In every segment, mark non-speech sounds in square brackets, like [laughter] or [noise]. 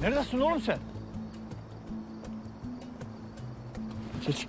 Neredesin oğlum sen? Geç.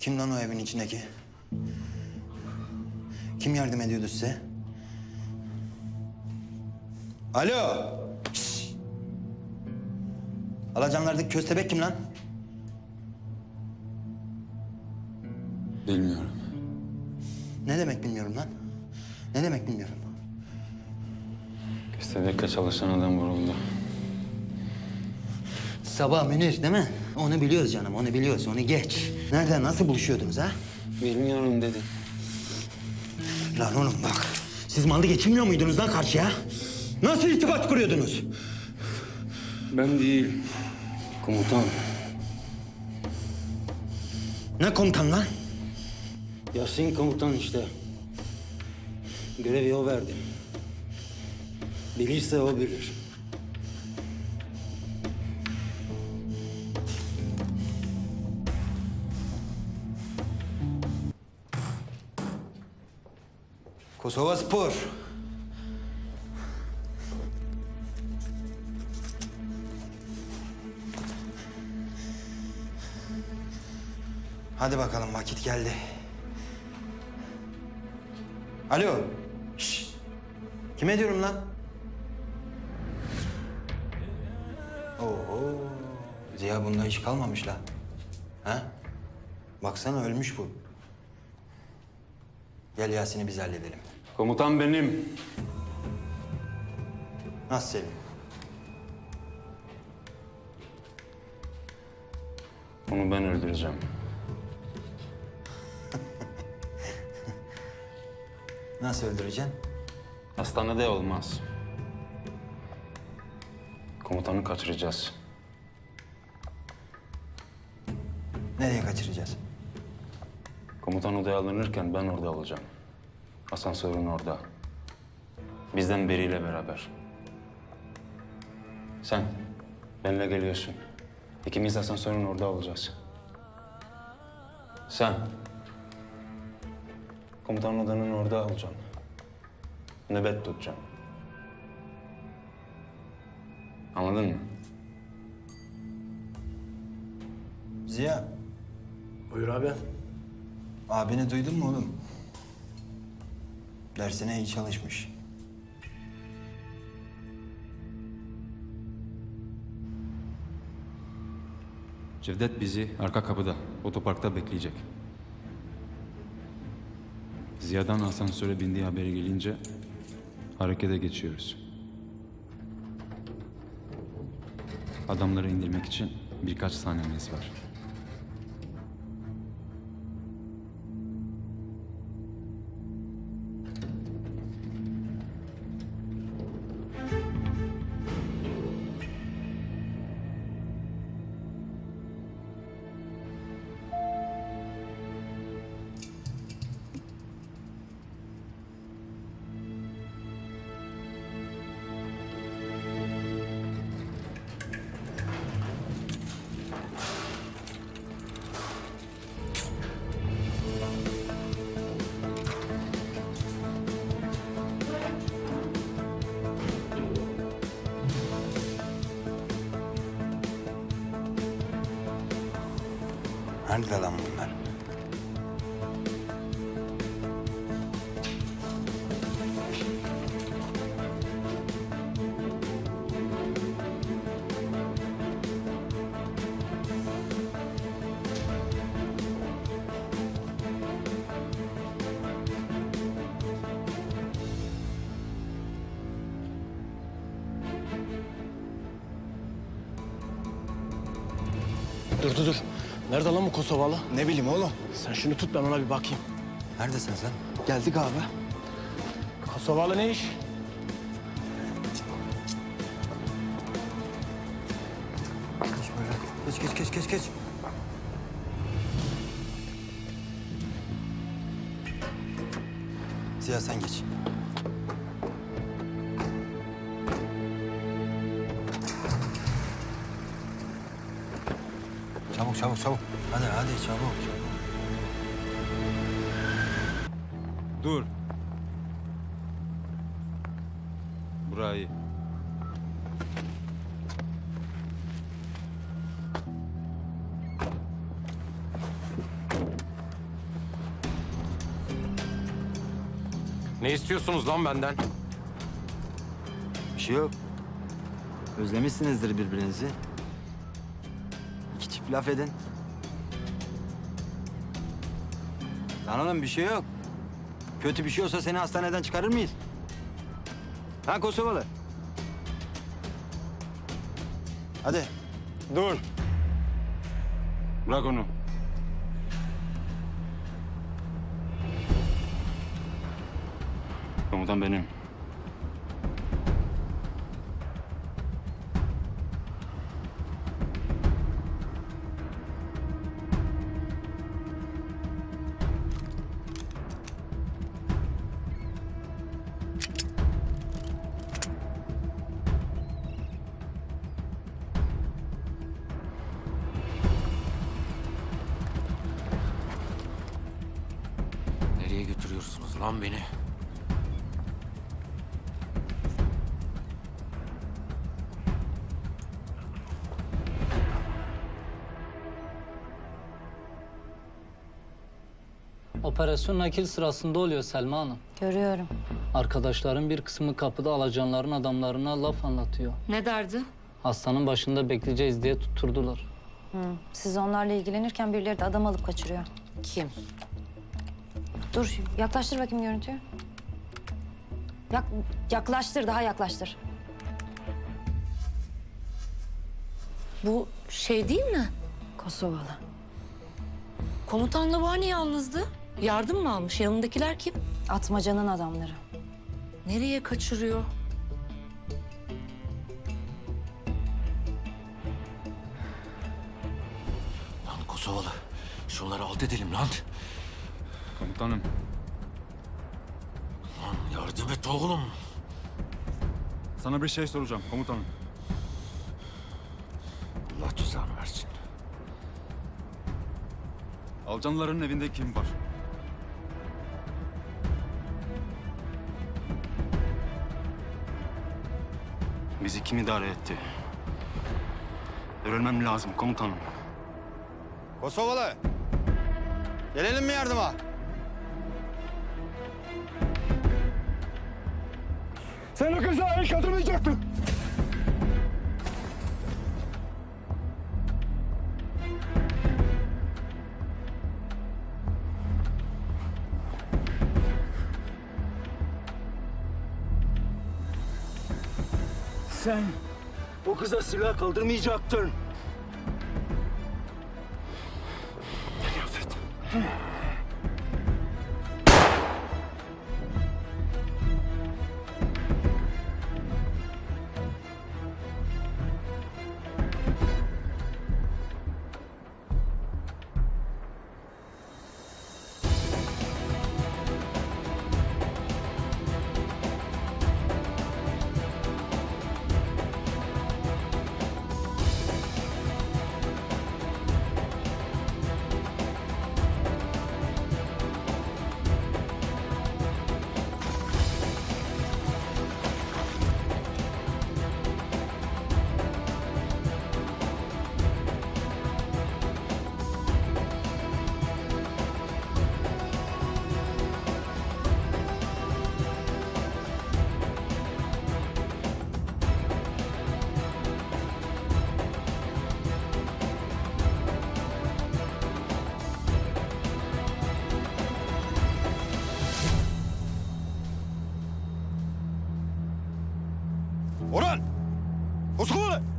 Kim lan o evin içindeki? Kim yardım ediyordu size? Alo! Şşş! Alacanlardaki köstebek kim lan? Bilmiyorum. Ne demek bilmiyorum lan? Ne demek bilmiyorum? Köstebekle çalışan adam vuruldu. Sabah Münir değil mi? Onu biliyoruz canım, onu biliyoruz. Onu geç. Nerede, nasıl buluşuyordunuz ha? Bilmiyorum dedi. Lan oğlum bak, siz malı geçinmiyor muydunuz lan karşıya? Nasıl irtibat kuruyordunuz? Ben değil. Komutan. Ne komutan lan? Yasin komutan işte. Görevi o verdi. Bilirse o bilir. Kosova Spor. Hadi bakalım vakit geldi. Alo. Şşş. Kime diyorum lan? Oo. Ziya bunda hiç kalmamış la. Ha? Baksana ölmüş bu. Gel Yasin'i biz halledelim. Komutan benim. Nasıl Selim? Onu ben öldüreceğim. [laughs] Nasıl öldüreceksin? Hastanede olmaz. Komutanı kaçıracağız. Nereye kaçıracağız? Komutan odaya alınırken ben orada olacağım. Asansörün orada. Bizden biriyle beraber. Sen benimle geliyorsun. İkimiz asansörün orada olacağız. Sen komutanın odanın orada olacaksın. Nöbet tutacaksın. Anladın mı? Ziya, Buyur abi. abini duydun mu oğlum? Dersine iyi çalışmış. Cevdet bizi arka kapıda, otoparkta bekleyecek. Ziya'dan asansöre bindiği haberi gelince harekete geçiyoruz. Adamları indirmek için birkaç saniyemiz var. Nerede lan bunlar? Dur dur dur. Nerede lan bu Kosovalı? Ne bileyim oğlum. Sen şunu tut ben ona bir bakayım. Neredesin sen? Geldik abi. Kosovalı ne iş? Geç böyle. Geç geç geç geç geç. Ziya sen geç. Çabuk. Hadi hadi çabuk çabuk. Dur. Burayı. Ne istiyorsunuz lan benden? Bir şey yok. Özlemişsinizdir birbirinizi. İki çift laf edin. Lan oğlum bir şey yok. Kötü bir şey olsa seni hastaneden çıkarır mıyız? Ha Kosovalı? Hadi. Dur. Bırak onu. Komutan benim. Operasyon nakil sırasında oluyor Selma Hanım. Görüyorum. Arkadaşların bir kısmı kapıda alacanların adamlarına laf anlatıyor. Ne derdi? Hastanın başında bekleyeceğiz diye tutturdular. Siz onlarla ilgilenirken birileri de adam alıp kaçırıyor. Kim? Dur yaklaştır bakayım görüntüyü. Yak, yaklaştır daha yaklaştır. Bu şey değil mi? Kosovalı. Komutanla bu hani yalnızdı? Yardım mı almış? Yanındakiler kim? Atmaca'nın adamları. Nereye kaçırıyor? Lan Kosovalı. Şunları alt edelim lan. Komutanım. Lan yardım et oğlum. Sana bir şey soracağım komutanım. Allah cezanı versin. Alcanların evinde kim var? Bizi kim idare etti? Öğrenmem lazım komutanım. Kosovalı. Gelelim mi yardıma? Sen o kıza el kaldırmayacaktın. Sen o kıza silah kaldırmayacaktın. Orhan! Kosovalı!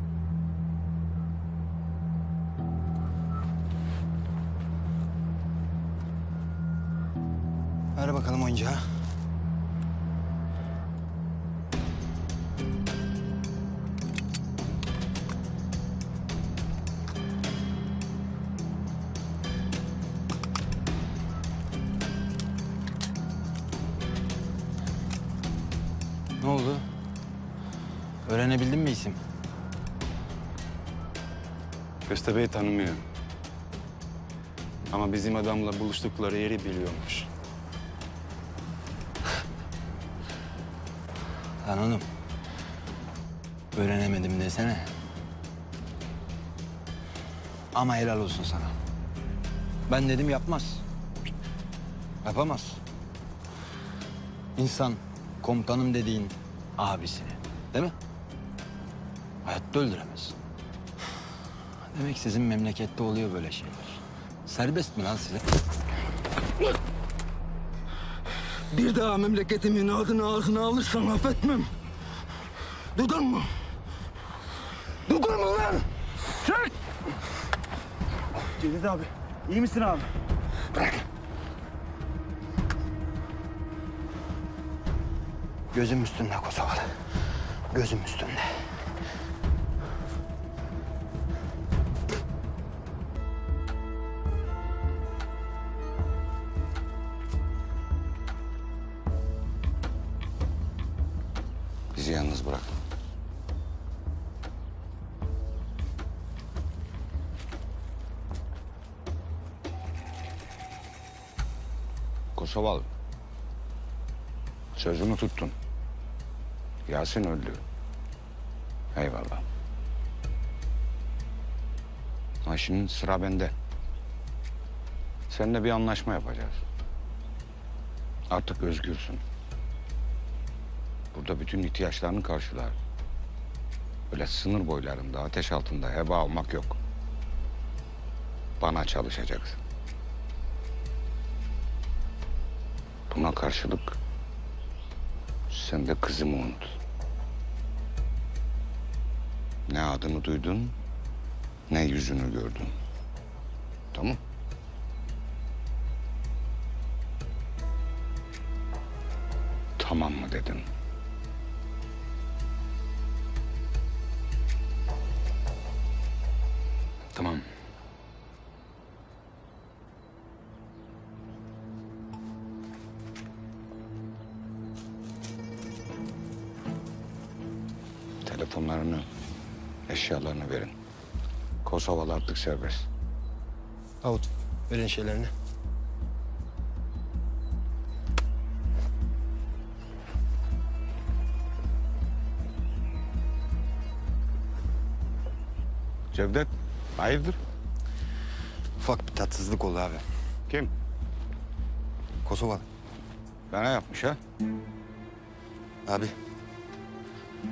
Köstebeği tanımıyor. Ama bizim adamla buluştukları yeri biliyormuş. [laughs] Lan oğlum. Öğrenemedim desene. Ama helal olsun sana. Ben dedim yapmaz. Yapamaz. İnsan komutanım dediğin abisini değil mi? Hayatta öldüremez. Demek sizin memlekette oluyor böyle şeyler. Serbest mi lan size? Bir daha memleketimin adını ağzına alırsan affetmem. Duydun mu? Duydun mu lan? Çek! Cevdet abi, iyi misin abi? Bırak. Gözüm üstünde Kosovalı. Gözüm üstünde. Sözünü tuttun. Yasin öldü. Eyvallah. Ha şimdi sıra bende. Seninle bir anlaşma yapacağız. Artık özgürsün. Burada bütün ihtiyaçlarını karşılar. Öyle sınır boylarında, ateş altında heba olmak yok. Bana çalışacaksın. Buna karşılık sen de kızımı unut. Ne adını duydun, ne yüzünü gördün. Tamam? Tamam mı dedin? Artık serbest. Davut, verin şeylerini. Cevdet, hayırdır? Ufak bir tatsızlık oldu abi. Kim? Kosovalı. Bana yapmış ha? Abi.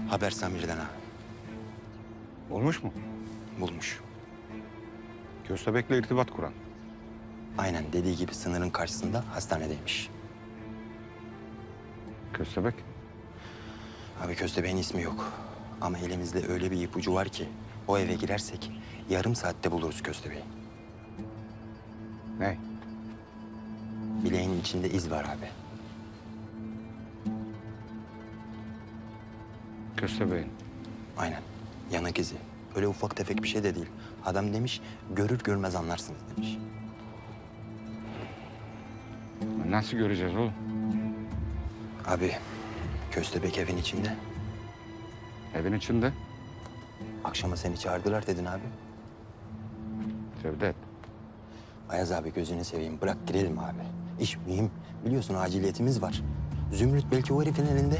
Haber Samir'den abi. Olmuş mu? Bulmuş. Köstebek'le irtibat kuran. Aynen dediği gibi sınırın karşısında hastanedeymiş. Köstebek? Abi Köstebeğin ismi yok. Ama elimizde öyle bir ipucu var ki o eve girersek yarım saatte buluruz Köstebeği. Ne? Bileğinin içinde iz var abi. Köstebek'in. Aynen. Yanık izi. Öyle ufak tefek bir şey de değil. Adam demiş görür görmez anlarsınız demiş. Nasıl göreceğiz oğlum? Abi Köstebek evin içinde. Evin içinde. Akşama seni çağırdılar dedin abi. Cevdet. Ayaz abi gözünü seveyim bırak girelim abi. İş mühim. Biliyorsun aciliyetimiz var. Zümrüt belki o herifin elinde.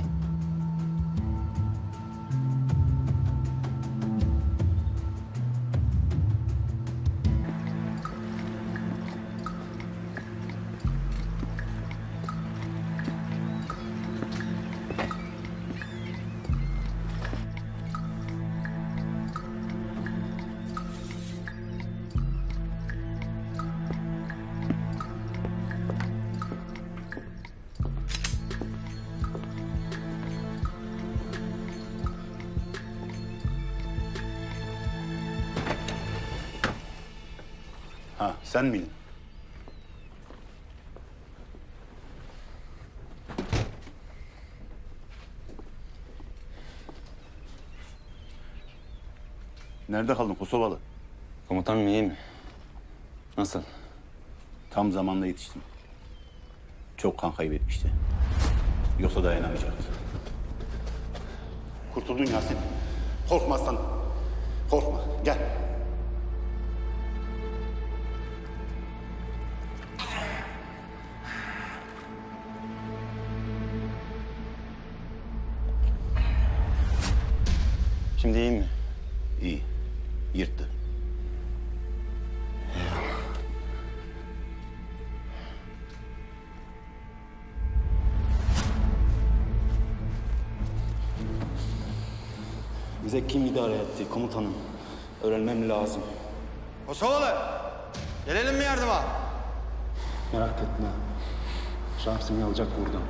Sen miydin? Nerede kaldın Kosovalı? Komutanım iyi mi? Nasıl? Tam zamanında yetiştim. Çok kan kaybetmişti. Yoksa dayanamayacaktı. Kurtuldun Yasin. Korkma aslanım. Korkma. Gel. Şimdi iyi mi? İyi. Yırttı. Bize kim idare etti komutanım? Öğrenmem lazım. Kosovalı! Gelelim mi yardıma? Merak etme. Şah seni alacak buradan.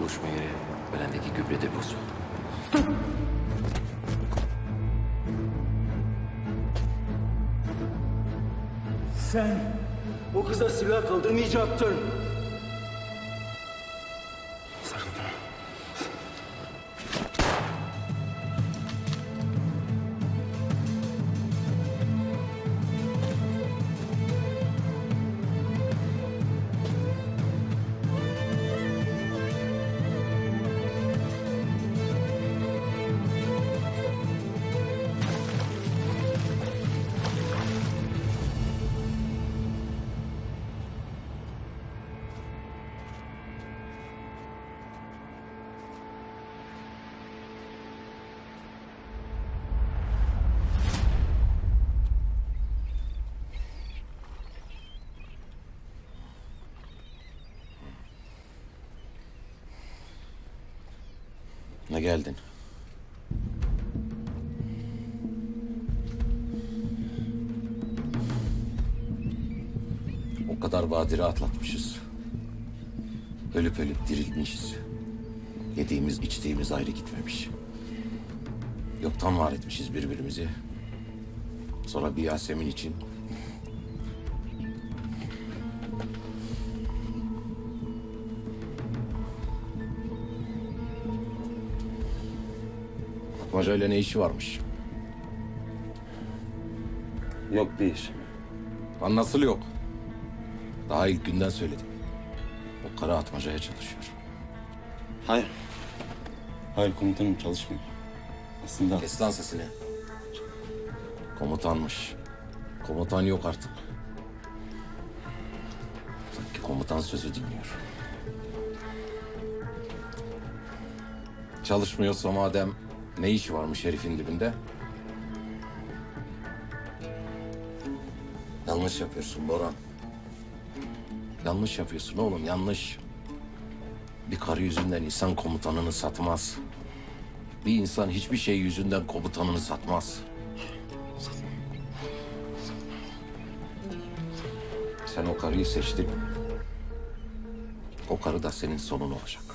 Buluşma yeri Belen'deki gübre deposu. Sen o kıza silah kaldırmayacaktın. Ne geldin? O kadar badire atlatmışız. Ölüp ölüp dirilmişiz. Yediğimiz içtiğimiz ayrı gitmemiş. Yoktan var etmişiz birbirimizi. Sonra bir Yasemin için Atmaca ile ne işi varmış? Yok bir iş. Lan nasıl yok? Daha ilk günden söyledim. O kara atmacaya çalışıyor. Hayır. Hayır komutanım çalışmıyor. Aslında Kes lan sesini. Komutanmış. Komutan yok artık. Sanki komutan sözü dinliyor. Çalışmıyorsa madem ne işi varmış herifin dibinde? Yanlış yapıyorsun Boran. Yanlış yapıyorsun oğlum yanlış. Bir karı yüzünden insan komutanını satmaz. Bir insan hiçbir şey yüzünden komutanını satmaz. Sen o karıyı seçtin. O karı da senin sonun olacak.